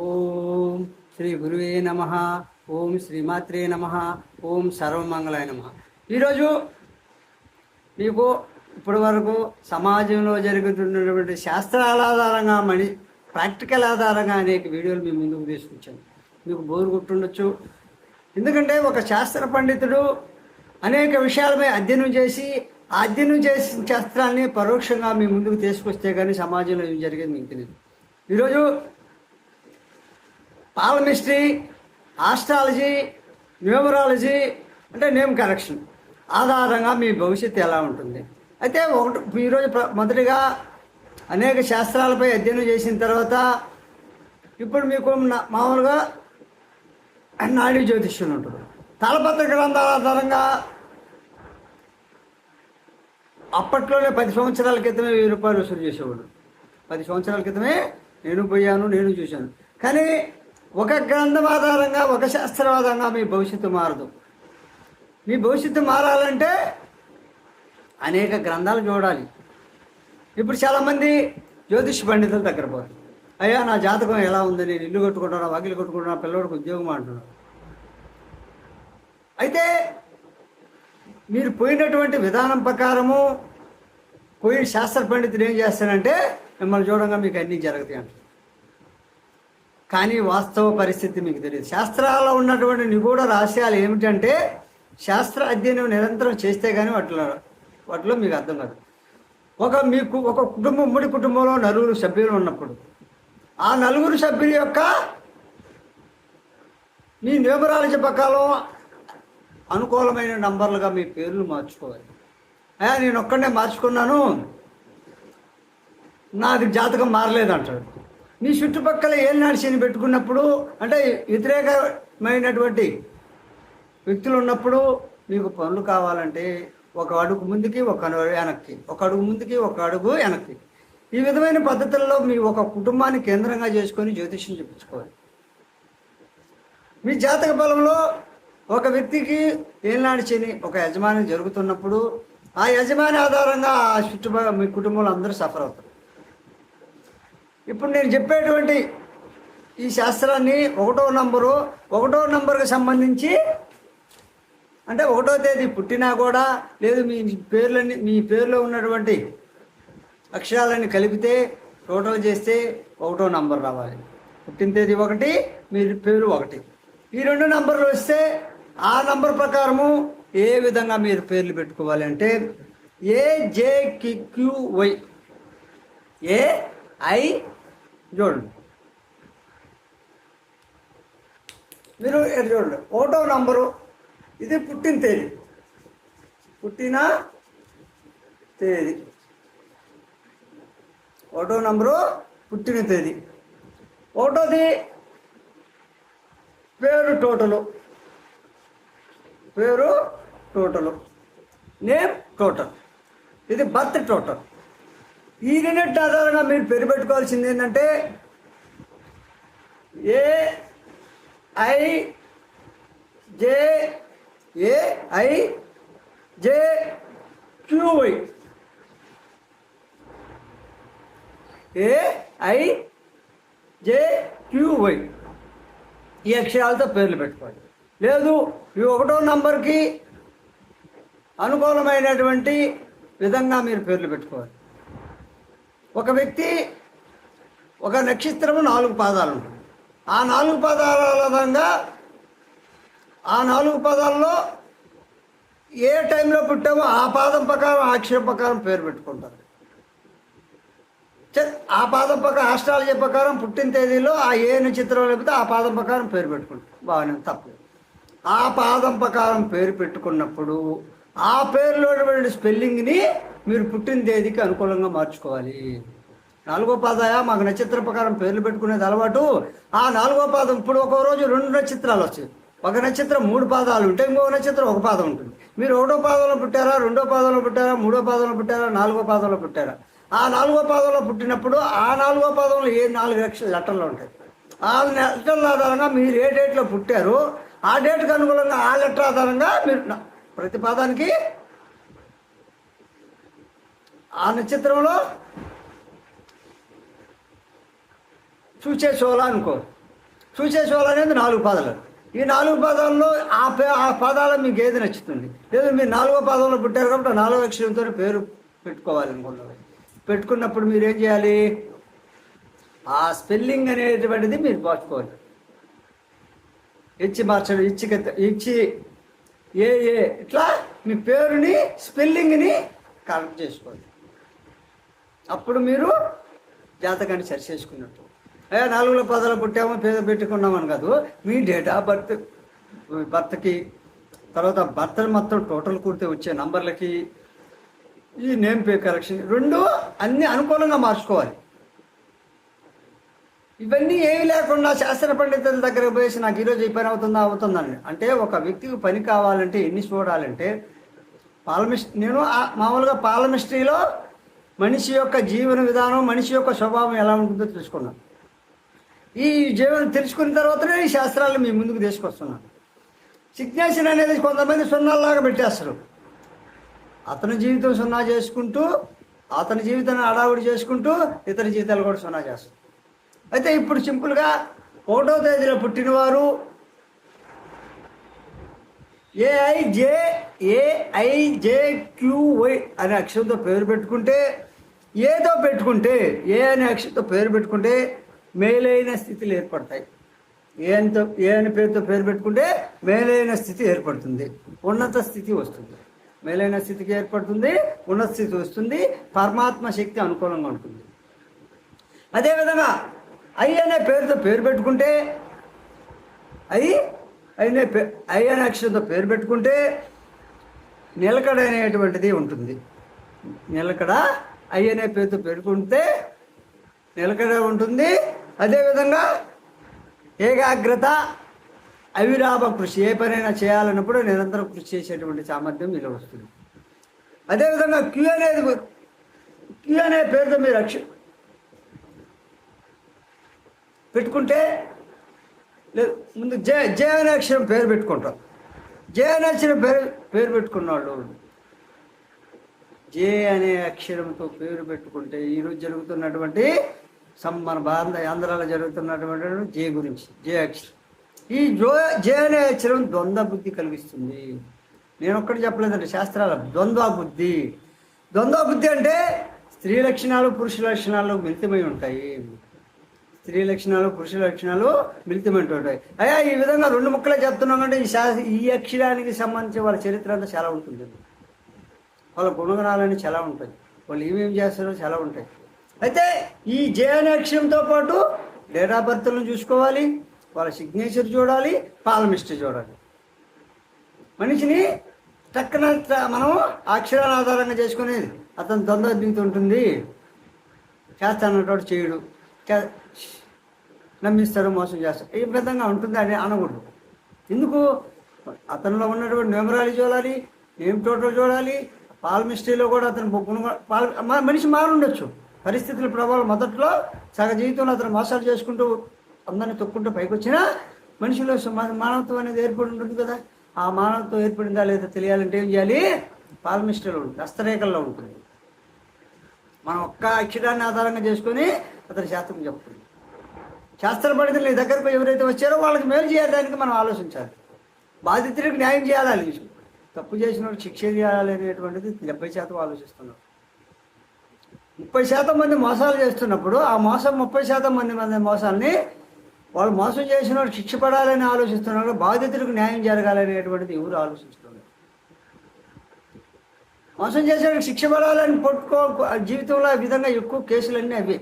ఓం శ్రీ గురువే నమ. ఓం శ్రీమాత్రే నమ. ఓం సర్వమంగళాయ నమ. ఈరోజు మీకు ఇప్పటి వరకు సమాజంలో జరుగుతున్నటువంటి శాస్త్రాల ఆధారంగా మని ప్రాక్టికల్ ఆధారంగా అనేక వీడియోలు మేము ముందుకు తీసుకొచ్చాము మీకు బోరు కొట్టుండొచ్చు. ఎందుకంటే ఒక శాస్త్ర పండితుడు అనేక విషయాలపై అధ్యయనం చేసి అధ్యయనం చేసిన శాస్త్రాన్ని పరోక్షంగా మీ ముందుకు తీసుకొస్తే కానీ సమాజంలో ఏం జరిగేది మీకు తెలియదు ఈరోజు పాలమిస్ట్రీ ఆస్ట్రాలజీ న్యూమరాలజీ అంటే నేమ్ కరెక్షన్. ఆధారంగా మీ భవిష్యత్తు ఎలా ఉంటుంది. అయితే ఒకటి ఈరోజు మొదటిగా అనేక శాస్త్రాలపై అధ్యయనం చేసిన తర్వాత ఇప్పుడు మీకు మామూలుగా నాడీ జ్యోతిష్యం ఉంటుంది తలపత్ర గ్రంథాల ఆధారంగా అప్పట్లోనే పది సంవత్సరాల క్రితమే వెయ్యి రూపాయలు వసూలు చేసేవాడు. పది సంవత్సరాల క్రితమే నేను పోయాను నేను చూశాను. కానీ ఒక గ్రంథం ఆధారంగా ఒక శాస్త్రం ఆధారంగా మీ భవిష్యత్తు మారదు. మీ భవిష్యత్తు మారాలంటే అనేక గ్రంథాలు చూడాలి. ఇప్పుడు చాలామంది జ్యోతిష్ పండితుల దగ్గర పోతారు అయ్యా నా జాతకం ఎలా ఉంది? నేను ఇల్లు కట్టుకుంటున్నా వాకిలు కట్టుకుంటున్నా పిల్లవాడికి ఉద్యోగం అంటున్నాను అయితే మీరు పోయినటువంటి విధానం ప్రకారము పోయిన శాస్త్ర పండితులు ఏం చేస్తానంటే మిమ్మల్ని చూడంగా మీకు అన్నీ జరుగుతాయి అంటారు కానీ వాస్తవ పరిస్థితి మీకు తెలియదు. శాస్త్రాల్లో ఉన్నటువంటి నిగూఢ రహస్యాలు ఏమిటంటే శాస్త్ర అధ్యయనం నిరంతరం చేస్తే కానీ వాటిలో వాటిలో మీకు అర్థం కాదు. ఒక మీకు ఒక కుటుంబం ఉమ్మడి కుటుంబంలో నలుగురు సభ్యులు ఉన్నప్పుడు ఆ నలుగురు సభ్యుల యొక్క మీ న్యూమరాలజీ పక్కలో అనుకూలమైన నంబర్లుగా మీ పేర్లు మార్చుకోవాలి. నేను ఒక్కడే మార్చుకున్నాను. నాకు జాతకం మారలేదు అంటాడు మీ చుట్టుపక్కల ఏం నడిచిని పెట్టుకున్నప్పుడు అంటే వ్యతిరేకమైనటువంటి వ్యక్తులు ఉన్నప్పుడు మీకు పనులు కావాలంటే ఒక అడుగు ముందుకి ఒక అడుగు వెనక్కి ఒక అడుగు ముందుకి ఒక అడుగు వెనక్కి. ఈ విధమైన పద్ధతుల్లో మీ ఒక కుటుంబాన్ని కేంద్రంగా చేసుకొని జ్యోతిష్యం చెప్పించుకోవాలి మీ జాతక బలంలో ఒక వ్యక్తికి ఏనాడు శని ఒక యజమాని జరుగుతున్నప్పుడు ఆ యజమాని ఆధారంగా ఆ చుట్టుపక్కల మీ కుటుంబంలో అందరూ సఫర్ అవుతారు. ఇప్పుడు నేను చెప్పేటువంటి ఈ శాస్త్రాన్ని ఒకటో నంబరు ఒకటో నంబర్కి సంబంధించి అంటే ఒకటో తేదీ పుట్టినా కూడా లేదు మీ పేర్లని మీ పేరులో ఉన్నటువంటి అక్షరాలని కలిపితే టోటల్ చేస్తే ఒకటో నంబర్ రావాలి. పుట్టిన తేదీ ఒకటి మీ పేరు ఒకటి. ఈ రెండు నంబర్లు వస్తే ఆ నంబర్ ప్రకారము ఏ విధంగా మీరు పేర్లు పెట్టుకోవాలి అంటే A J Q Y A I చూడండి. మీరు ఎటు చూడండి. ఒకటో నంబరు ఇది పుట్టిన తేదీ. పుట్టిన తేదీ. ఓటో నంబరు పుట్టిన తేదీ. ఓటోది పేరు టోటలు. పేరు టోటలు. Name total. ఇది బర్త్ టోటల్. ఈ రెండింటి ఆధారంగా మీరు పేరు పెట్టుకోవాల్సింది ఏంటంటే A I J A I J Q I A I J Q I ఈ అక్షరాలతో పేర్లు పెట్టుకోవాలి లేదు ఈ ఒకటో నంబర్కి అనుకూలమైనటువంటి విధంగా మీరు పేర్లు పెట్టుకోవాలి. ఒక వ్యక్తి ఒక నక్షత్రము నాలుగు పాదాలు ఆ నాలుగు పాదాల విధంగా ఆ నాలుగు పదాల్లో ఏ టైంలో పుట్టామో ఆ పాదం ప్రకారం ఆ అక్షరం ప్రకారం పేరు పెట్టుకుంటారు. చ- ఆ పాదం ప్రకారం ఆస్ట్రాలజీ ప్రకారం పుట్టిన తేదీలో ఆ ఏ నక్షత్రం లేకపోతే ఆ పాదం ప్రకారం పేరు పెట్టుకుంటారు. బాగానే ఉంది, తప్పలేదు ఆ పాదం ప్రకారం పేరు పెట్టుకున్నప్పుడు ఆ పేరులో స్పెల్లింగ్ని మీరు పుట్టిన తేదీకి అనుకూలంగా మార్చుకోవాలి. నాలుగో పాదాయ మాకు నక్షత్ర ప్రకారం పేర్లు పెట్టుకునేది అలవాటు. ఆ నాలుగో పాదం ఇప్పుడు ఒక రోజు రెండు నక్షత్రాలు వచ్చాయి ఒక నక్షత్రం మూడు పాదాలు ఉంటే ఇంకో నక్షత్రం ఒక పాదం ఉంటుంది. మీరు ఒకటో పాదంలో పుట్టారా రెండో పాదంలో పుట్టారా మూడో పాదంలో పుట్టారా నాలుగో పాదంలో పుట్టారా? ఆ నాలుగో పాదంలో పుట్టినప్పుడు ఆ నాలుగో పాదంలో ఏ నాలుగు లక్షల లెటర్లు ఉంటాయి. ఆ లెటర్ల ఆధారంగా మీరు ఏ డేట్లో పుట్టారో ఆ డేట్కి అనుగుణంగా ఆ లెటర్ ఆధారంగా మీరు ప్రతి పాదానికి ఆ నక్షత్రంలో చూసే చోళ అనుకో. చోళ అనేది నాలుగు పదాలు. ఈ నాలుగు పాదాల్లో ఆ పే ఆ పదాలు మీకు ఏది నచ్చుతుంది? లేదు మీరు నాలుగో పదంలో పుట్టారు కాబట్టి నాలుగో అక్షరంతో పేరు పెట్టుకోవాలి అనుకున్నారు పెట్టుకున్నప్పుడు మీరు ఏం చేయాలి? ఆ స్పెల్లింగ్ అనేటువంటిది మీరు మార్చుకోవాలి. ఇచ్చి మార్చడం ఇచ్చి ఇచ్చి ఏ ఏ ఇట్లా మీ పేరుని స్పెల్లింగ్ని కరెక్ట్ చేసుకోవాలి. అప్పుడు మీరు జాతకాన్ని సరి చేసుకున్నట్టు. ఏ నాలుగులో పదాలు పుట్టామో పేద పెట్టుకున్నామని కాదు మీ డేట్ ఆఫ్ బర్త్ భర్తకి తర్వాత భర్త మొత్తం టోటల్ కూడితే వచ్చే నంబర్లకి ఈ నేమ్ పే కరెక్షన్ రెండు అన్ని అనుకూలంగా మార్చుకోవాలి. ఇవన్నీ ఏమి లేకుండా శాస్త్ర పండితుల దగ్గర పోయేసి నాకు ఈరోజు ఈ పని అవుతుందా అవుతుందని అంటే ఒక వ్యక్తికి పని కావాలంటే ఎన్ని చూడాలంటే పాలమిస్ట్రీ నేను మామూలుగా పాలమిస్ట్రీలో మనిషి యొక్క జీవన విధానం మనిషి యొక్క స్వభావం ఎలా ఉంటుందో తెలుసుకున్నాను ఈ జీవనం తెలుసుకున్న తర్వాతనే ఈ శాస్త్రాలను మీ ముందుకు తీసుకొస్తున్నాను సిగ్నేషన్ అనేది కొంతమంది సున్నాలాగా పెట్టేస్తారు. అతని జీవితం సున్నా చేసుకుంటూ అతని జీవితాన్ని అడావుడి చేసుకుంటూ ఇతర జీవితాలు కూడా సున్నా చేస్తారు. అయితే ఇప్పుడు సింపుల్గా ఒకటో తేదీలో పుట్టినవారు ఏఐజే ఏఐజే క్యూవై అనే అక్షరంతో పేరు పెట్టుకుంటే ఏదో పెట్టుకుంటే ఏ అనే అక్షరంతో పేరు పెట్టుకుంటే మేలైన స్థితిలు ఏర్పడతాయి. ఏ అనితో ఏ అనే పేరుతో పేరు పెట్టుకుంటే మేలైన స్థితి ఏర్పడుతుంది. ఉన్నత స్థితి వస్తుంది. మేలైన స్థితికి ఏర్పడుతుంది ఉన్నత స్థితి వస్తుంది పరమాత్మ శక్తి అనుకూలంగా ఉంటుంది. అదేవిధంగా ఐ అనే పేరుతో పేరు పెట్టుకుంటే ఐ అయినే పే ఐ అనే అక్షరంతో పేరు పెట్టుకుంటే నిలకడ అనేటువంటిది ఉంటుంది. నిలకడ అయ్యనే అనే పేరుతో పెట్టుకుంటే నిలకడ ఉంటుంది. అదేవిధంగా ఏకాగ్రత అవిరామ కృషి ఏ పనైనా చేయాలన్నప్పుడు నిరంతరం కృషి చేసేటువంటి సామర్థ్యం మీలో వస్తుంది. అదేవిధంగా క్యూ అనేది క్యూ అనే పేరుతో మీరు రక్ష పెట్టుకుంటే లేదు ముందు జే జే అనే అక్షరం పేరు పెట్టుకుంటాం. జే అనే అక్షరం పేరు పేరు పెట్టుకున్న వాళ్ళు జే అనే అక్షరంతో పేరు పెట్టుకుంటే ఈరోజు జరుగుతున్నటువంటి సం మన భారత ఆంధ్రాలో జరుగుతున్నటువంటి జే గురించి జే అక్షరం. ఈ జో జే అనే అక్షరం ద్వంద్వ బుద్ధి కలిగిస్తుంది. నేను ఒక్కటి చెప్పలేదండి శాస్త్రాల ద్వంద్వ బుద్ధి ద్వంద్వ బుద్ధి అంటే స్త్రీ లక్షణాలు పురుష లక్షణాలు మిళితమై ఉంటాయి. స్త్రీ లక్షణాలు పురుష లక్షణాలు మిళితమంటూ ఉంటాయి. అయ్యా ఈ విధంగా రెండు ముక్కలే చెప్తున్నాం అంటే ఈ శా ఈ అక్షరానికి సంబంధించి వాళ్ళ చరిత్ర అంతా చాలా ఉంటుంది వాళ్ళ గుణగణాలని చాలా ఉంటాయి. వాళ్ళు ఏమేమి చేస్తారో చాలా ఉంటాయి. అయితే ఈ జే అనే పాటు డేట్ ఆఫ్ బర్త్లను చూసుకోవాలి వాళ్ళ సిగ్నేచర్ చూడాలి పాలమిస్టర్ చూడాలి. మనిషిని టక్కన మనం ఆ అక్షరాల ఆధారంగా చేసుకునేది అతను తొందర దిగుతుంటుంది చేస్తానటువంటి చేయడు. చే- మోసం చేస్తారు. ఈ విధంగా ఉంటుంది అని అనకూడదు. ఎందుకు? అతనిలో ఉన్నటువంటి న్యూమరాలజీ చూడాలి నేమ్ టోటల్ చూడాలి పాల్మిస్ట్రీలో కూడా అతను గుణ- పాల్ మనిషి మారుండొచ్చు. పరిస్థితుల ప్రభావం మొదట్లో సగ జీవితంలో అతను మోసాలు చేసుకుంటూ అందరిని తొక్కుంటూ పైకి వచ్చినా మనిషిలో మానవత్వం అనేది ఏర్పడి ఉంటుంది కదా. ఆ మానవత్వం ఏర్పడిందా లేదా తెలియాలంటే ఏం చేయాలి? పాల్మిస్ట్రీలో ఉంటుంది. హస్తరేఖల్లో ఉంటుంది. మనం ఒక్క అక్షరాన్ని ఆధారంగా చేసుకొని అతని శాస్త్రం చెప్తుంది. శాస్త్ర పండితులు నీ దగ్గరకు ఎవరైతే వచ్చారో వాళ్ళకి మేలు చేయడానికి మనం ఆలోచించాలి. బాధితుడికి న్యాయం చేయాలి తప్పు చేసిన శిక్ష చేయాలి అనేటువంటిది డెబ్బై శాతం ఆలోచిస్తున్నారు. ముప్పై శాతం మంది మోసాలు చేస్తున్నప్పుడు ఆ మోసం ముప్పై శాతం మంది మంది మోసాలని వాళ్ళు మోసం చేసిన వాడు శిక్ష పడాలని ఆలోచిస్తున్నారు బాధితులకు న్యాయం జరగాలనేటువంటిది ఎవరు ఆలోచిస్తున్నారు మోసం చేసిన శిక్ష పడాలని పట్టుకో జీవితంలో ఆ విధంగా ఎక్కువ కేసులన్నీ అవి.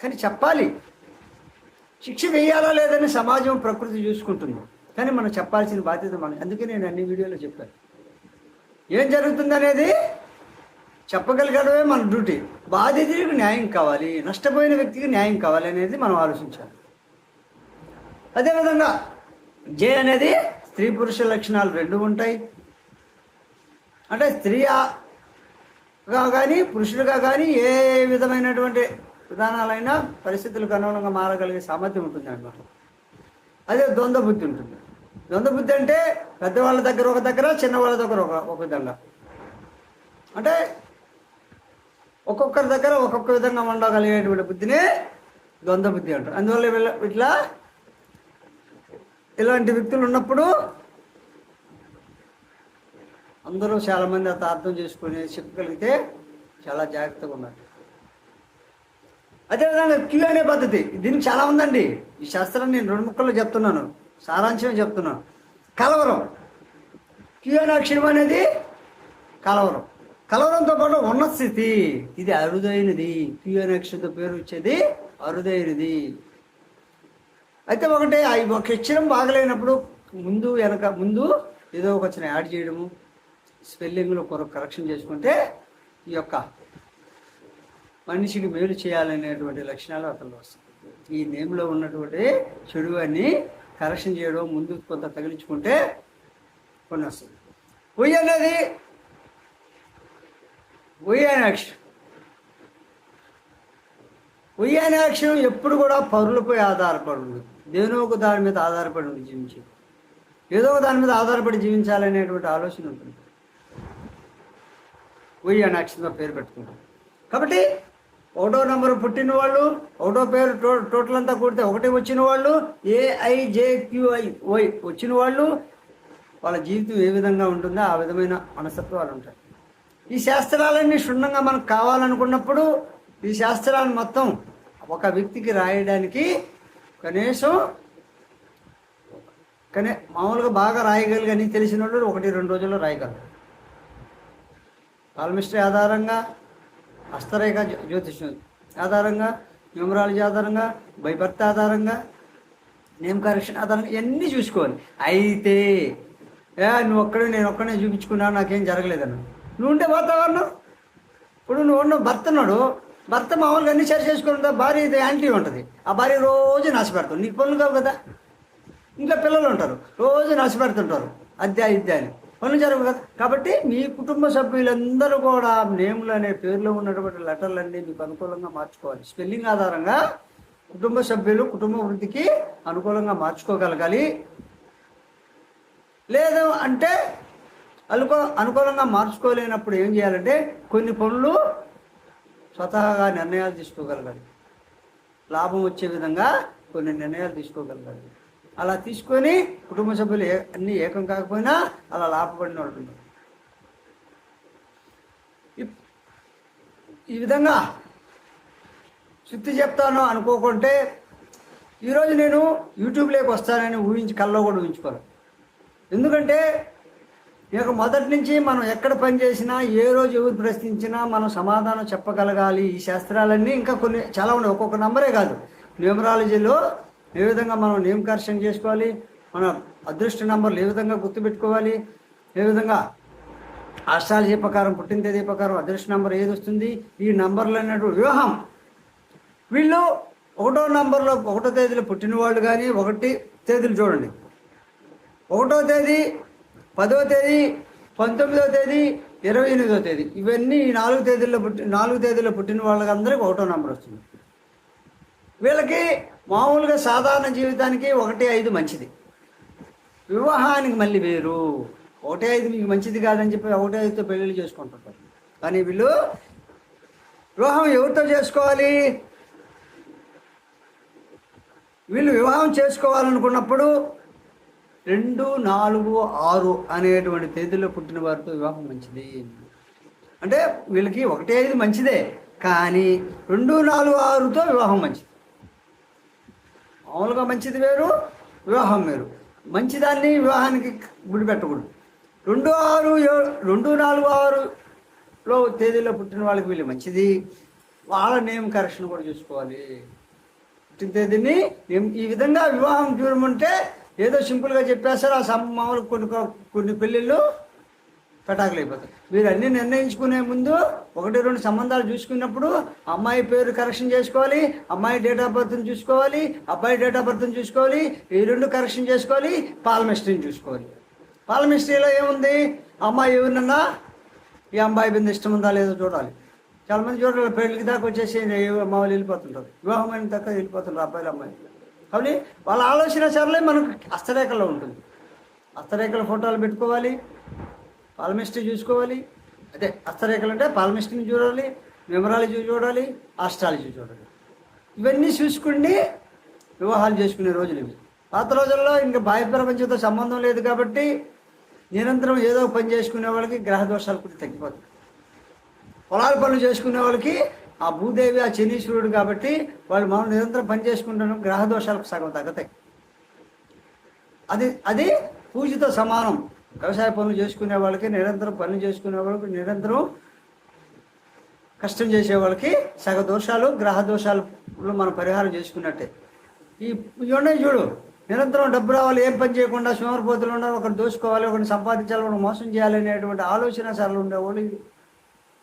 కానీ చెప్పాలి శిక్ష వేయాలా లేదని సమాజం ప్రకృతి చూసుకుంటుంది. కానీ మనం చెప్పాల్సిన బాధ్యత మనం అందుకే నేను అన్ని వీడియోలో చెప్పాను. ఏం జరుగుతుంది అనేది చెప్పగలగడమే మన డ్యూటీ. బాధితుడికి న్యాయం కావాలి నష్టపోయిన వ్యక్తికి న్యాయం కావాలి అనేది మనం ఆలోచించాలి. అదేవిధంగా జే అనేది స్త్రీ పురుష లక్షణాలు రెండు ఉంటాయి. అంటే స్త్రీగా కానీ పురుషులుగా కానీ ఏ విధమైనటువంటి విధానాలైనా పరిస్థితులకు అనుగుణంగా మారగలిగే సామర్థ్యం ఉంటుంది అన్నమాట అదే ద్వంద్వ బుద్ధి ఉంటుంది. ద్వంద్వ బుద్ధి అంటే పెద్దవాళ్ళ దగ్గర ఒక దగ్గర చిన్నవాళ్ళ దగ్గర ఒక ఒక విధంగా. అంటే ఒక్కొక్కరి దగ్గర ఒక్కొక్క విధంగా ఉండగలిగేటువంటి బుద్ధినే ద్వంద్వ బుద్ధి అంటారు. అందువల్ల వీళ్ళ ఇట్లా ఇలాంటి వ్యక్తులు ఉన్నప్పుడు అందరూ చాలామంది అంత అర్థం చేసుకొని చెప్పగలిగితే చాలా జాగ్రత్తగా ఉన్నారు అదేవిధంగా క్యూ అనే పద్ధతి దీనికి చాలా ఉందండి. ఈ శాస్త్రాన్ని నేను రెండు ముక్కల్లో చెప్తున్నాను. సారాంశమే చెప్తున్నాను కలవరం. క్యూ అక్షరం అనేది కలవరం. కలవరంతో పాటు ఉన్న స్థితి. ఇది అరుదైనది. క్యూ అక్షరంతో పేరు వచ్చేది అరుదైనది. అయితే ఒకటి ఆ ఒక అక్షరం బాగలేనప్పుడు ముందు వెనక ముందు ఏదో ఒక చిన్న యాడ్ చేయడము స్పెల్లింగ్లో కొరకు కరెక్షన్ చేసుకుంటే ఈ యొక్క మనిషికి మేలు చేయాలనేటువంటి లక్షణాలు అతను వస్తాయి. ఈ నేమ్లో ఉన్నటువంటి చెడు అని కరెక్షన్ చేయడం ముందు కొంత తగిలించుకుంటే కొన్ని వస్తుంది పొయ్యి అనేది పొయ్యి అనే అక్షరం. పొయ్యి అనే అక్షరం ఎప్పుడు కూడా పరులపై ఆధారపడి ఉంది దేనో ఒక దాని మీద ఆధారపడి ఉంది జీవించి. ఏదో ఒక దాని మీద ఆధారపడి జీవించాలనేటువంటి ఆలోచన ఉంటుంది. పొయ్యి అనే అక్షరంగా పేరు పెట్టుకుంటాం. కాబట్టి ఒకటో నెంబర్ పుట్టిన వాళ్ళు ఒకటో పేరు టో టోటల్ అంతా కూడితే ఒకటి వచ్చిన వాళ్ళు ఏఐజేక్యూఐ వై వచ్చిన వాళ్ళు వాళ్ళ జీవితం ఏ విధంగా ఉంటుందో ఆ విధమైన మనస్తత్వాలు ఉంటాయి. ఈ శాస్త్రాలన్నీ క్షుణ్ణంగా మనకు కావాలనుకున్నప్పుడు ఈ శాస్త్రాలను మొత్తం ఒక వ్యక్తికి రాయడానికి కనీసం కనీ మామూలుగా బాగా రాయగలిగని తెలిసిన వాళ్ళు ఒకటి రెండు రోజుల్లో రాయగలరు. పాల్మిస్ట్రీ ఆధారంగా హస్తరేఖ జ్యోతిష్యం ఆధారంగా న్యూమరాలజీ ఆధారంగా బైబర్త్ ఆధారంగా నేమ్ కరెక్షన్ ఆధారంగా ఇవన్నీ చూసుకోవాలి. అయితే ఏ నువ్వు ఒక్కడే నేను ఒక్కడే చూపించుకున్నాను నాకేం జరగలేదన్న. నువ్వు ఉంటే వాతావరణం? ఇప్పుడు నువ్వు ఉన్న భర్త ఉన్నాడు భర్త మామూలుగా అన్ని సరి చేసుకుంటా భార్య యాంటీ ఉంటుంది. ఆ భార్య రోజు నాశపెడతావు నీకు పనులు కావు కదా? ఇంకా పిల్లలు ఉంటారు రోజు నష్టపెడుతుంటారు అద్దె ఇద్దే అని. పనులు జరగవు కదా. కాబట్టి మీ కుటుంబ సభ్యులందరూ కూడా నేములు అనే పేర్లో ఉన్నటువంటి లెటర్లన్నీ మీకు అనుకూలంగా మార్చుకోవాలి. స్పెల్లింగ్ ఆధారంగా కుటుంబ సభ్యులు కుటుంబ వృద్ధికి అనుకూలంగా మార్చుకోగలగాలి. లేదు అంటే అనుకూ అనుకూలంగా మార్చుకోలేనప్పుడు ఏం చేయాలంటే కొన్ని పనులు స్వతహాగా నిర్ణయాలు తీసుకోగలగాలి. లాభం వచ్చే విధంగా కొన్ని నిర్ణయాలు తీసుకోగలగాలి. అలా తీసుకొని కుటుంబ సభ్యులు ఏ- అన్ని ఏకం కాకపోయినా అలా లాభపడిన వాళ్ళు ఉన్నారు. ఇప్- ఈ విధంగా శుద్ధి చెప్తాను అనుకోకుంటే ఈరోజు నేను యూట్యూబ్లోకి వస్తానని ఊహించి కల్లో కూడా ఊహించుకోను. ఎందుకంటే ఇక మొదటి నుంచి మనం ఎక్కడ పని చేసినా ఏ రోజు ఎవరు ప్రశ్నించినా మనం సమాధానం చెప్పగలగాలి. ఈ శాస్త్రాలన్నీ ఇంకా కొన్ని చాలా ఉన్నాయి. ఒక్కొక్క నంబరే కాదు. న్యూమరాలజీలో ఏ విధంగా మనం నియమకర్షణ చేసుకోవాలి? మన అదృష్ట నంబర్లు ఏ విధంగా గుర్తుపెట్టుకోవాలి? ఏ విధంగా ఆస్ట్రాలజీ ప్రకారం పుట్టిన తేదీ ప్రకారం అదృష్ట నంబర్ ఏది వస్తుంది? ఈ నంబర్లు అనేటువంటి వ్యూహం. వీళ్ళు ఒకటో నంబర్లో ఒకటో తేదీలో పుట్టిన వాళ్ళు కానీ ఒకటి తేదీలు చూడండి. ఒకటో తేదీ పదో తేదీ పంతొమ్మిదో తేదీ ఇరవై ఎనిమిదో తేదీ. ఇవన్నీ ఈ నాలుగు తేదీల్లో పుట్టి నాలుగు తేదీల్లో పుట్టిన వాళ్ళకందరికీ ఒకటో నంబర్ వస్తుంది. వీళ్ళకి మామూలుగా సాధారణ జీవితానికి ఒకటి ఐదు మంచిది. వివాహానికి మళ్ళీ వేరు. ఒకటే ఐదు మీకు మంచిది కాదని చెప్పి ఒకటే ఐదుతో పెళ్ళిళ్ళు చేసుకుంటుంటారు. కానీ వీళ్ళు వివాహం ఎవరితో చేసుకోవాలి? వీళ్ళు వివాహం చేసుకోవాలనుకున్నప్పుడు రెండు నాలుగు ఆరు అనేటువంటి తేదీలో పుట్టిన వారితో వివాహం మంచిది. అంటే వీళ్ళకి ఒకటి ఐదు మంచిదే. కానీ రెండు నాలుగు ఆరుతో వివాహం మంచిది. మామూలుగా మంచిది వేరు వివాహం వేరు. మంచిదాన్ని వివాహానికి గుడి పెట్టకూడదు. రెండు ఆరు ఏ- రెండు నాలుగు ఆరులో తేదీలో పుట్టిన వాళ్ళకి వీళ్ళు మంచిది. వాళ్ళ నేమ్ కరెక్షన్ కూడా చూసుకోవాలి. పుట్టిన తేదీని ఈ విధంగా వివాహం దూరం ఉంటే ఏదో సింపుల్గా చెప్పేస్తారు. ఆ సమ్ మామూలు కొన్ని కొన్ని పెళ్ళిళ్ళు పెటాకులు అయిపోతాయి మీరు అన్ని నిర్ణయించుకునే ముందు ఒకటి రెండు సంబంధాలు చూసుకున్నప్పుడు అమ్మాయి పేరు కరెక్షన్ చేసుకోవాలి అమ్మాయి డేట్ ఆఫ్ బర్త్ని చూసుకోవాలి అబ్బాయి డేట్ ఆఫ్ బర్త్ని చూసుకోవాలి ఈ రెండు కరెక్షన్ చేసుకోవాలి పాలమిస్ట్రీని చూసుకోవాలి. పాలమిస్ట్రీలో ఏముంది? అమ్మాయి ఎవరినన్నా ఈ అమ్మాయి మీద ఇష్టం ఉందా లేదో చూడాలి. చాలామంది చూడాలి పెళ్ళికి దాకా వచ్చేసి అమ్మాయిలు వెళ్ళిపోతుంటారు వివాహం అయిన దాకా వెళ్ళిపోతుంటారు అబ్బాయిలు అమ్మాయిలు. కాబట్టి వాళ్ళ ఆలోచన సరళే మనకు హస్తరేఖలో ఉంటుంది. హస్తరేఖల ఫోటోలు పెట్టుకోవాలి. పాల్మిస్ట్రీ చూసుకోవాలి. అదే హస్తరేఖలు అంటే పాల్మిస్ట్రీని చూడాలి మెమరాలజీ చూడాలి ఆస్ట్రాలజీ చూడాలి. ఇవన్నీ చూసుకుని వివాహాలు చేసుకునే రోజులు ఇవి. పాత రోజుల్లో ఇంకా బాహ్య ప్రపంచంతో సంబంధం లేదు కాబట్టి నిరంతరం ఏదో పని చేసుకునే వాళ్ళకి గ్రహ దోషాలు కూడా తగ్గిపోతాయి. పొలాల పనులు చేసుకునే వాళ్ళకి ఆ భూదేవి ఆ శనీశ్వరుడు కాబట్టి వాళ్ళు మనం నిరంతరం పని చేసుకుంటాను గ్రహ దోషాలకు సగం తగ్గుతాయి. అది అది పూజతో సమానం. వ్యవసాయ పనులు చేసుకునే వాళ్ళకి నిరంతరం పనులు చేసుకునే వాళ్ళకి నిరంతరం కష్టం చేసే వాళ్ళకి సగ దోషాలు గ్రహ దోషాలు మనం పరిహారం చేసుకున్నట్టే. ఈ ఉన్నాయి చూడు. నిరంతరం డబ్బు రావాలి ఏం పని చేయకుండా సోమరిపోతులు ఉండాలి ఒకటి దోచుకోవాలి ఒకరిని సంపాదించాలి ఒకరిని మోసం చేయాలి అనేటువంటి ఆలోచన సరళ ఉండేవాళ్ళు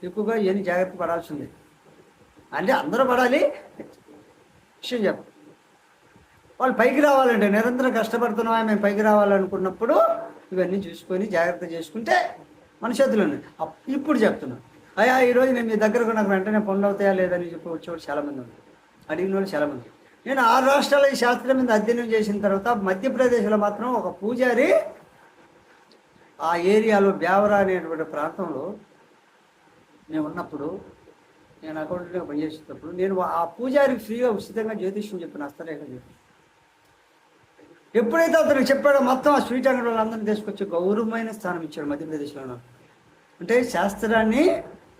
ఎక్కువగా ఇవన్నీ జాగ్రత్త పడాల్సింది. అంటే అందరూ పడాలి. విషయం చెప్ప. వాళ్ళు పైకి రావాలంటే నిరంతరం కష్టపడుతున్నామే మేము పైకి రావాలనుకున్నప్పుడు ఇవన్నీ చూసుకొని జాగ్రత్త చేసుకుంటే మన చేతిలో ఉన్నాయి. అప్- ఇప్పుడు చెప్తున్నాను అయ్యా ఈరోజు నేను మీ దగ్గరకు నాకు వెంటనే పనులు అవుతాయా లేదని చెప్పి వచ్చేవాడు చాలామంది ఉన్నారు. అడిగిన వాళ్ళు చాలామంది నేను ఆరు రాష్ట్రాల ఈ శాస్త్రం మీద అధ్యయనం చేసిన తర్వాత మధ్యప్రదేశ్లో మాత్రం ఒక పూజారి ఆ ఏరియాలో బ్యావరా అనేటువంటి ప్రాంతంలో నేను ఉన్నప్పుడు నేను అకౌంట్లో పనిచేసేటప్పుడు నేను ఆ పూజారికి ఫ్రీగా ఉచితంగా జ్యోతిష్యం చెప్పిన హస్తరేఖ చెప్పి ఎప్పుడైతే అతను చెప్పాడో మొత్తం ఆ స్వీట్ అంగడి వాళ్ళందరినీ తీసుకొచ్చి గౌరవమైన స్థానం ఇచ్చాడు మధ్యప్రదేశ్లో అంటే శాస్త్రాన్ని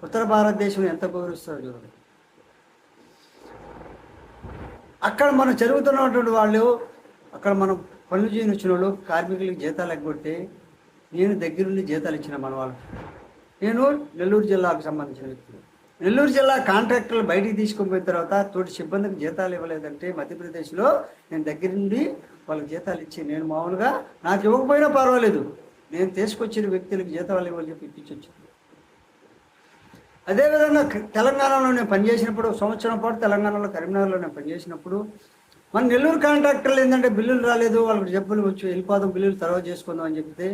ఉత్తర భారతదేశం ఎంత గౌరవిస్తారో చూడండి. అక్కడ మనం చదువుతున్నటువంటి వాళ్ళు అక్కడ మనం పనులు చేయని వచ్చిన వాళ్ళు కార్మికులకు జీతాలు ఎగ్గొట్టి నేను దగ్గరుండి జీతాలు ఇచ్చిన మన వాళ్ళు. నేను నెల్లూరు జిల్లాకు సంబంధించిన వ్యక్తి నెల్లూరు జిల్లా కాంట్రాక్టర్లు బయటికి తీసుకుపోయిన పోయిన తర్వాత తోటి సిబ్బందికి జీతాలు ఇవ్వలేదంటే మధ్యప్రదేశ్లో నేను దగ్గరుండి వాళ్ళకి జీతాలు ఇచ్చి నేను మామూలుగా నాకు ఇవ్వకపోయినా పర్వాలేదు. నేను తీసుకొచ్చిన వ్యక్తులకు జీతాలు ఇవ్వాలి చెప్పి ఇప్పించొచ్చాను అదేవిధంగా తెలంగాణలో నేను పనిచేసినప్పుడు సంవత్సరం పాటు తెలంగాణలో కరీంనగర్లో నేను పనిచేసినప్పుడు మన నెల్లూరు కాంట్రాక్టర్లు ఏంటంటే బిల్లులు రాలేదు వాళ్ళకి జబ్బులు వచ్చి వెళ్ళిపోదాం బిల్లులు తర్వాత చేసుకుందాం అని చెప్తే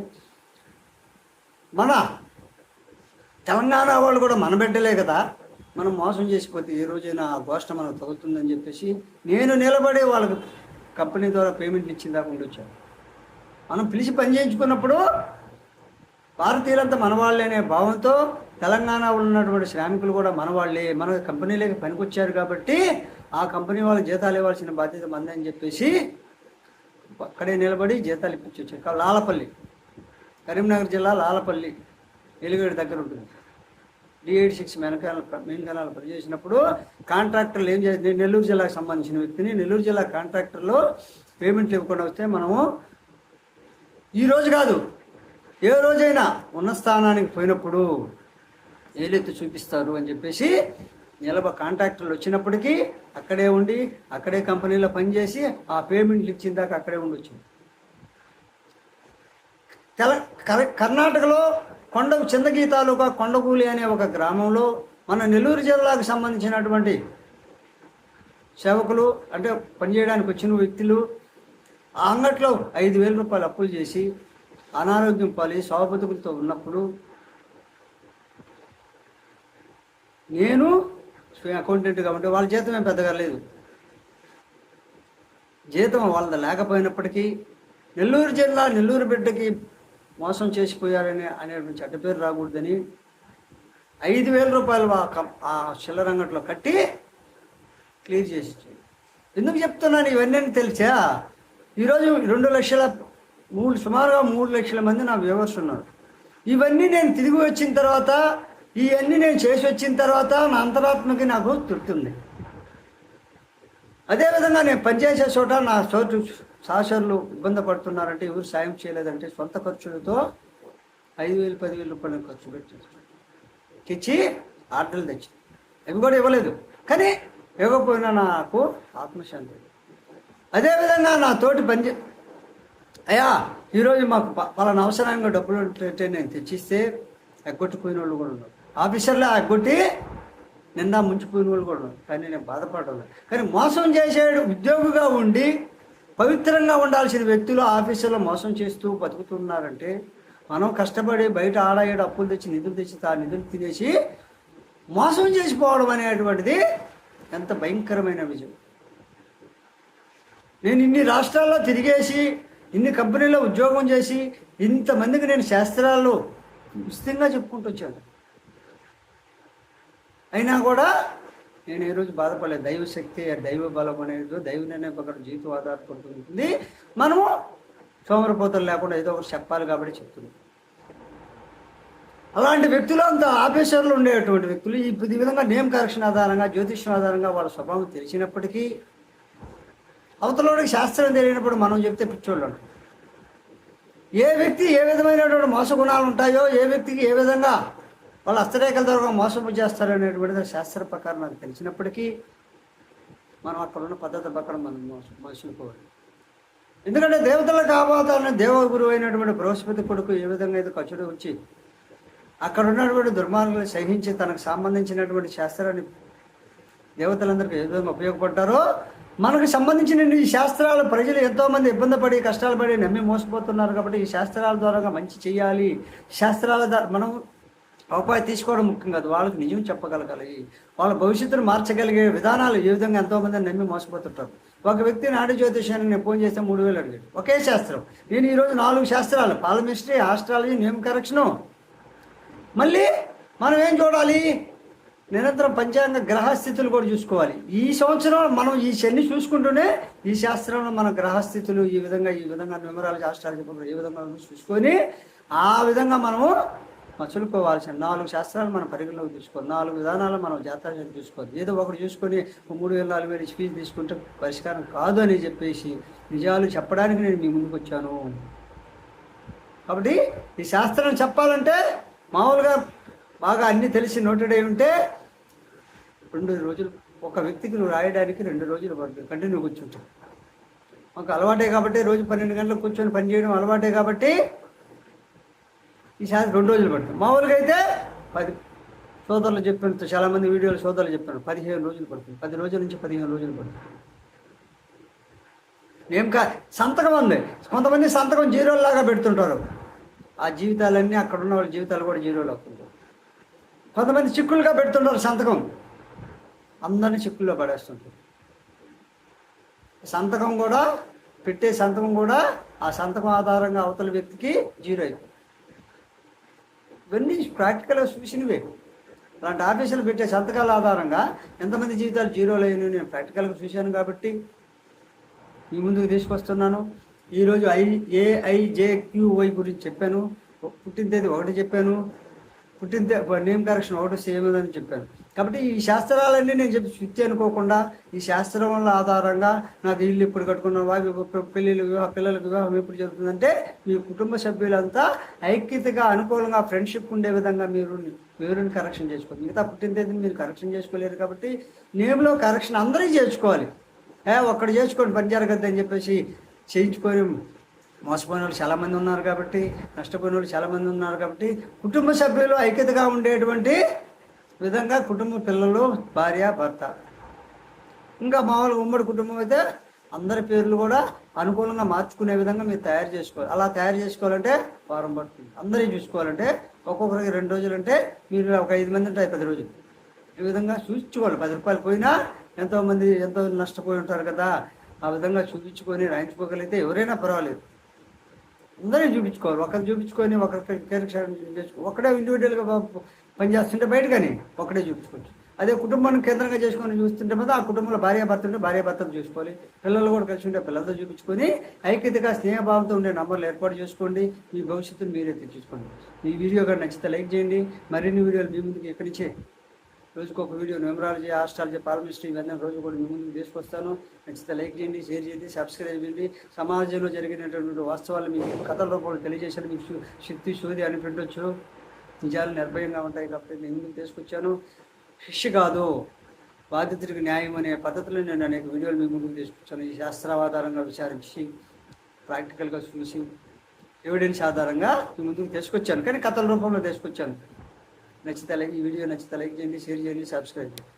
మన తెలంగాణ వాళ్ళు కూడా మన బిడ్డలే కదా మనం మోసం చేసిపోతే ఏ రోజైనా ఆ గోష్ట మనకు తగులుతుందని చెప్పేసి నేను నిలబడే వాళ్ళకి కంపెనీ ద్వారా పేమెంట్ ఇచ్చిన దాకా ఉండొచ్చాను మనం పిలిచి పని చేయించుకున్నప్పుడు భారతీయులంతా మనవాళ్ళే అనే భావంతో తెలంగాణలో ఉన్నటువంటి శ్రామికులు కూడా మనవాళ్ళే మన కంపెనీలోకి పనికొచ్చారు కాబట్టి ఆ కంపెనీ వాళ్ళ జీతాలు ఇవ్వాల్సిన బాధ్యత మంది అని చెప్పేసి అక్కడే నిలబడి జీతాలు ఇప్పించవచ్చు లాలపల్లి కరీంనగర్ జిల్లా లాలపల్లి ఎలుగేడు దగ్గర ఉంటుంది. డి ఎయిట్ సిక్స్ మెనకాల మెయిన్ పనిచేసినప్పుడు కాంట్రాక్టర్లు ఏం చేసి నెల్లూరు జిల్లాకు సంబంధించిన వ్యక్తిని నెల్లూరు జిల్లా కాంట్రాక్టర్లో పేమెంట్లు ఇవ్వకుండా వస్తే మనము ఈ రోజు కాదు ఏ రోజైనా ఉన్న స్థానానికి పోయినప్పుడు ఏలెత్తి చూపిస్తారు అని చెప్పేసి నిలబ కాంట్రాక్టర్లు వచ్చినప్పటికీ అక్కడే ఉండి అక్కడే కంపెనీలో పనిచేసి ఆ పేమెంట్లు ఇచ్చిన దాకా అక్కడే ఉండొచ్చు తెల కర- కర్ణాటకలో కొండ చిందగీ తాలూకా కొండగూలి అనే ఒక గ్రామంలో మన నెల్లూరు జిల్లాకు సంబంధించినటువంటి సేవకులు అంటే పనిచేయడానికి వచ్చిన వ్యక్తులు ఆ అంగట్లో ఐదు వేల రూపాయలు అప్పులు చేసి అనారోగ్యం పాలి సౌబతుకులతో ఉన్నప్పుడు నేను అకౌంటెంట్ కాబట్టి వాళ్ళ జీతం ఏం పెద్దగా లేదు. జీతం వాళ్ళది లేకపోయినప్పటికీ నెల్లూరు జిల్లా నెల్లూరు బిడ్డకి మోసం చేసిపోయారని అనేటువంటి చెడ్డ పేరు రాకూడదని ఐదు వేల రూపాయలు ఆ కం- ఆ చిల్లర అంగట్లో కట్టి క్లియర్ చేసి ఎందుకు చెప్తున్నాను ఇవన్నీ అని తెలిసా? ఈరోజు రెండు లక్షల మూడు సుమారుగా మూడు లక్షల మంది నా వ్యూవర్స్ ఉన్నారు. ఇవన్నీ నేను తిరిగి వచ్చిన తర్వాత ఇవన్నీ నేను చేసి వచ్చిన తర్వాత నా అంతరాత్మకి నాకు తృప్తి ఉంది అదేవిధంగా నేను పనిచేసే చోట నా చోటు సహచరులు ఇబ్బంది పడుతున్నారంటే ఎవరు సాయం చేయలేదంటే సొంత ఖర్చులతో ఐదు వేలు పదివేలు రూపాయలు ఖర్చు పెట్టి తెచ్చి ఆర్డర్లు తెచ్చి. అవి కూడా ఇవ్వలేదు. కానీ ఇవ్వకపోయినా నాకు ఆత్మశాంతి అదేవిధంగా నా తోటి పని అయ్యా ఈరోజు మాకు పలానా అవసరంగా డబ్బులు ఉంటే నేను తెచ్చిస్తే ఎగ్గొట్టిపోయిన వాళ్ళు కూడా ఉన్నారు. ఆఫీసర్లే ఎగ్గొట్టి నిండా ముంచిపోయిన వాళ్ళు కూడా ఉన్నారు. కానీ నేను బాధపడలేదు కానీ మోసం చేసే ఉద్యోగిగా ఉండి పవిత్రంగా ఉండాల్సిన వ్యక్తులు ఆఫీసులో మోసం చేస్తూ బతుకుతున్నారంటే మనం కష్టపడి బయట ఆడ అప్పులు తెచ్చి నిధులు తెచ్చి ఆ నిధులు తినేసి మోసం చేసిపోవడం అనేటువంటిది ఎంత భయంకరమైన విజయం. నేను ఇన్ని రాష్ట్రాల్లో తిరిగేసి ఇన్ని కంపెనీల్లో ఉద్యోగం చేసి ఇంతమందికి నేను శాస్త్రాల్లో విస్తృతంగా చెప్పుకుంటూ వచ్చాను. అయినా కూడా నేను ఏ రోజు బాధపడలేదు. దైవ శక్తి దైవ బలం అనేది దైవ నిర్ణయం ప్రకారం జీవితం ఆధారపడుతుంది మనము సోమరపోతలు లేకుండా ఏదో ఒకటి చెప్పాలి కాబట్టి చెప్తుంది అలాంటి వ్యక్తులు అంత ఆఫీసర్లు ఉండేటువంటి వ్యక్తులు. ఈ విధంగా నేమ్ కరెక్షన్ ఆధారంగా జ్యోతిష్యం ఆధారంగా వాళ్ళ స్వభావం తెలిసినప్పటికీ అవతలలోకి శాస్త్రం తెలియనప్పుడు మనం చెప్తే పిచ్చోళ్ళు ఏ వ్యక్తి ఏ విధమైనటువంటి మోస గుణాలు ఉంటాయో ఏ వ్యక్తికి ఏ విధంగా వాళ్ళు హస్తరేఖల ద్వారా మోసము చేస్తారనేటువంటిది శాస్త్ర ప్రకారం నాకు తెలిసినప్పటికీ మనం అక్కడ ఉన్న పద్ధతి ప్రకారం మనం మోసం మోసపోవాలి. ఎందుకంటే దేవతలకు ఆబాతాలని దేవగురు అయినటువంటి బృహస్పతి కొడుకు ఏ విధంగా అయితే ఖర్చుడు వచ్చి అక్కడ ఉన్నటువంటి దుర్మార్గులు సహించి తనకు సంబంధించినటువంటి శాస్త్రాన్ని దేవతలందరికీ ఏ విధంగా ఉపయోగపడ్డారో మనకు సంబంధించిన ఈ శాస్త్రాలు ప్రజలు ఎంతోమంది ఇబ్బంది పడి కష్టాలు పడి నమ్మి మోసపోతున్నారు కాబట్టి ఈ శాస్త్రాల ద్వారా మంచి చేయాలి. శాస్త్రాల ద్వారా మనం ఉపాయం తీసుకోవడం ముఖ్యం కాదు. వాళ్ళకి నిజం చెప్పగలగాలి. వాళ్ళ భవిష్యత్తును మార్చగలిగే విధానాలు ఏ విధంగా ఎంతోమంది నమ్మి మోసపోతుంటారు. ఒక వ్యక్తి నాడు జ్యోతిషాన్ని నేను ఫోన్ చేస్తే మూడు వేలు అడిగాడు. ఒకే శాస్త్రం. నేను ఈరోజు నాలుగు శాస్త్రాలు. పాలమిస్ట్రీ ఆస్ట్రాలజీ నేమ్ కరెక్షను మళ్ళీ మనం ఏం చూడాలి? నిరంతరం పంచాంగ గ్రహస్థితులు కూడా చూసుకోవాలి. ఈ సంవత్సరం మనం ఈ శని చూసుకుంటూనే ఈ శాస్త్రంలో మన గ్రహస్థితులు ఈ విధంగా ఈ విధంగా న్యూమరాలజీ ఆస్ట్రాలజీ ఈ విధంగా చూసుకొని ఆ విధంగా మనము మసులుకోవాల్సిన నాలుగు శాస్త్రాలు మనం పరిగణలోకి తీసుకోవాలి. నాలుగు విధానాలు మనం జాతకాలు చూసుకోవాలి ఏదో ఒకటి చూసుకొని మూడు వేల నాలుగు వేలు ఫీజు తీసుకుంటే పరిష్కారం కాదు అని చెప్పేసి నిజాలు చెప్పడానికి నేను మీ ముందుకు వచ్చాను. కాబట్టి ఈ శాస్త్రం చెప్పాలంటే మామూలుగా బాగా అన్నీ తెలిసి నోటెడ్ అయి ఉంటే రెండు రోజులు ఒక వ్యక్తికి నువ్వు రాయడానికి రెండు రోజులు పడుతుంది. కంటిన్యూ కూర్చుంటావు. మాకు అలవాటే కాబట్టి రోజు పన్నెండు గంటలకు కూర్చొని పని చేయడం అలవాటే కాబట్టి ఈ శాస్త్రం రెండు రోజులు పడుతుంది. మామూలుగా అయితే పది సోదరులు చెప్పిన చాలామంది వీడియోలు సోదరులు చెప్పారు పదిహేను రోజులు పడుతుంది. పది రోజుల నుంచి పదిహేను రోజులు పడుతుంది. ఏం కా సంతకం ఉంది. కొంతమంది సంతకం జీరోలాగా పెడుతుంటారు. ఆ జీవితాలన్నీ అక్కడ ఉన్న వాళ్ళ జీవితాలు కూడా జీరోలు అవుతుంటారు కొంతమంది చిక్కులుగా పెడుతుంటారు సంతకం. అందరినీ చిక్కుల్లో పడేస్తుంటారు. సంతకం కూడా పెట్టే సంతకం కూడా ఆ సంతకం ఆధారంగా అవతల వ్యక్తికి జీరో అయిపోతుంది. ఇవన్నీ ప్రాక్టికల్గా చూసినవే. అలాంటి ఆఫీసులు పెట్టే సంతకాల ఆధారంగా ఎంతమంది జీవితాలు జీరోలు అయినాయి నేను ప్రాక్టికల్గా చూశాను కాబట్టి మీ ముందుకు తీసుకొస్తున్నాను. ఈరోజు ఐ ఏఐజేక్యూవై గురించి చెప్పాను. పుట్టిన తేదీ ఒకటి చెప్పాను. పుట్టిన తే- నేమ్ కరెక్షన్ ఒకటి సేమ్ అని చెప్పాను. కాబట్టి ఈ శాస్త్రాలన్నీ నేను చెప్పి శుద్ధి అనుకోకుండా ఈ శాస్త్రముల ఆధారంగా నాకు ఇల్లు ఇప్పుడు కట్టుకున్నావా పెళ్ళిళ్ళు వివాహ పిల్లలకు వివాహం ఎప్పుడు జరుగుతుందంటే మీ కుటుంబ సభ్యులంతా ఐక్యతగా అనుకూలంగా ఫ్రెండ్షిప్ ఉండే విధంగా మీరు పేరుని కరెక్షన్ చేసుకోవాలి. మిగతా పుట్టిన తేదీని మీరు కరెక్షన్ చేసుకోలేరు కాబట్టి నేమ్లో కరెక్షన్ అందరూ చేసుకోవాలి. ఏ ఒక్కడు చేసుకోండి పని జరగద్దు అని చెప్పేసి చేయించుకొని మోసపోయిన వాళ్ళు చాలామంది ఉన్నారు కాబట్టి నష్టపోయిన వాళ్ళు చాలామంది ఉన్నారు కాబట్టి కుటుంబ సభ్యులు ఐక్యతగా ఉండేటువంటి విధంగా కుటుంబ పిల్లలు భార్య భర్త. ఇంకా మామూలుగా ఉమ్మడి కుటుంబం అయితే అందరి పేర్లు కూడా అనుకూలంగా మార్చుకునే విధంగా మీరు తయారు చేసుకోవాలి. అలా తయారు చేసుకోవాలంటే వారం పడుతుంది. అందరినీ చూసుకోవాలంటే ఒక్కొక్కరికి రెండు రోజులు అంటే మీరు ఒక ఐదు మంది ఉంటాయి పది రోజులు. ఈ విధంగా చూపించుకోవాలి పది రూపాయలు పోయినా ఎంతోమంది ఎంతో నష్టపోయి ఉంటారు కదా ఆ విధంగా చూపించుకొని రాయించుకోగలిగితే ఎవరైనా పర్వాలేదు. అందరినీ చూపించుకోవాలి. ఒకరు చూపించుకొని ఒకరికి కరెక్షన్ ఒకడే ఇండివిజువల్గా పనిచేస్తుంటే బయట కానీ ఒకటే చూపించుకోవచ్చు. అదే కుటుంబాన్ని కేంద్రంగా చేసుకొని చూస్తుంటే మాత్రం ఆ కుటుంబంలో భార్య భర్త ఉంటే భార్య భర్తను చూసుకోవాలి. పిల్లలు కూడా కలిసి ఉంటే పిల్లలతో చూపించుకొని ఐక్యతగా స్నేహభావంతో ఉండే నంబర్లు ఏర్పాటు చేసుకోండి. మీ భవిష్యత్తును మీరే తెచ్చుకోండి. ఈ వీడియో కానీ నచ్చితే లైక్ చేయండి. మరిన్ని వీడియోలు మీ ముందుకు ఎక్కడి నుంచే? రోజుకు ఒక వీడియో న్యూమరాలజీ ఆస్ట్రాలజీ పారమిస్ట్రీ ఇవన్నీ రోజు కూడా మీ ముందుకు తీసుకొస్తాను. నచ్చితే లైక్ చేయండి షేర్ చేయండి సబ్స్క్రైబ్ చేయండి. సమాజంలో జరిగినటువంటి వాస్తవాలు మీకు కథల రూపంలో తెలియజేసాను మీకు శక్తి శోధి అని పెట్టవచ్చు నిజాలు నిర్భయంగా ఉంటాయి కాబట్టి నేను ముందుకు తీసుకొచ్చాను? శిక్ష కాదు. బాధితుడికి న్యాయం అనే పద్ధతిలో నేను అనేక వీడియోలు మీ ముందుకు తీసుకొచ్చాను. ఈ శాస్త్రాధారంగా విచారించి ప్రాక్టికల్గా చూసి ఎవిడెన్స్ ఆధారంగా మీ ముందుకు తీసుకొచ్చాను. కానీ కథల రూపంలో తీసుకొచ్చాను. నచ్చితే లైక్ ఈ వీడియో నచ్చితే లైక్ చేయండి షేర్ చేయండి సబ్స్క్రైబ్ చేయండి.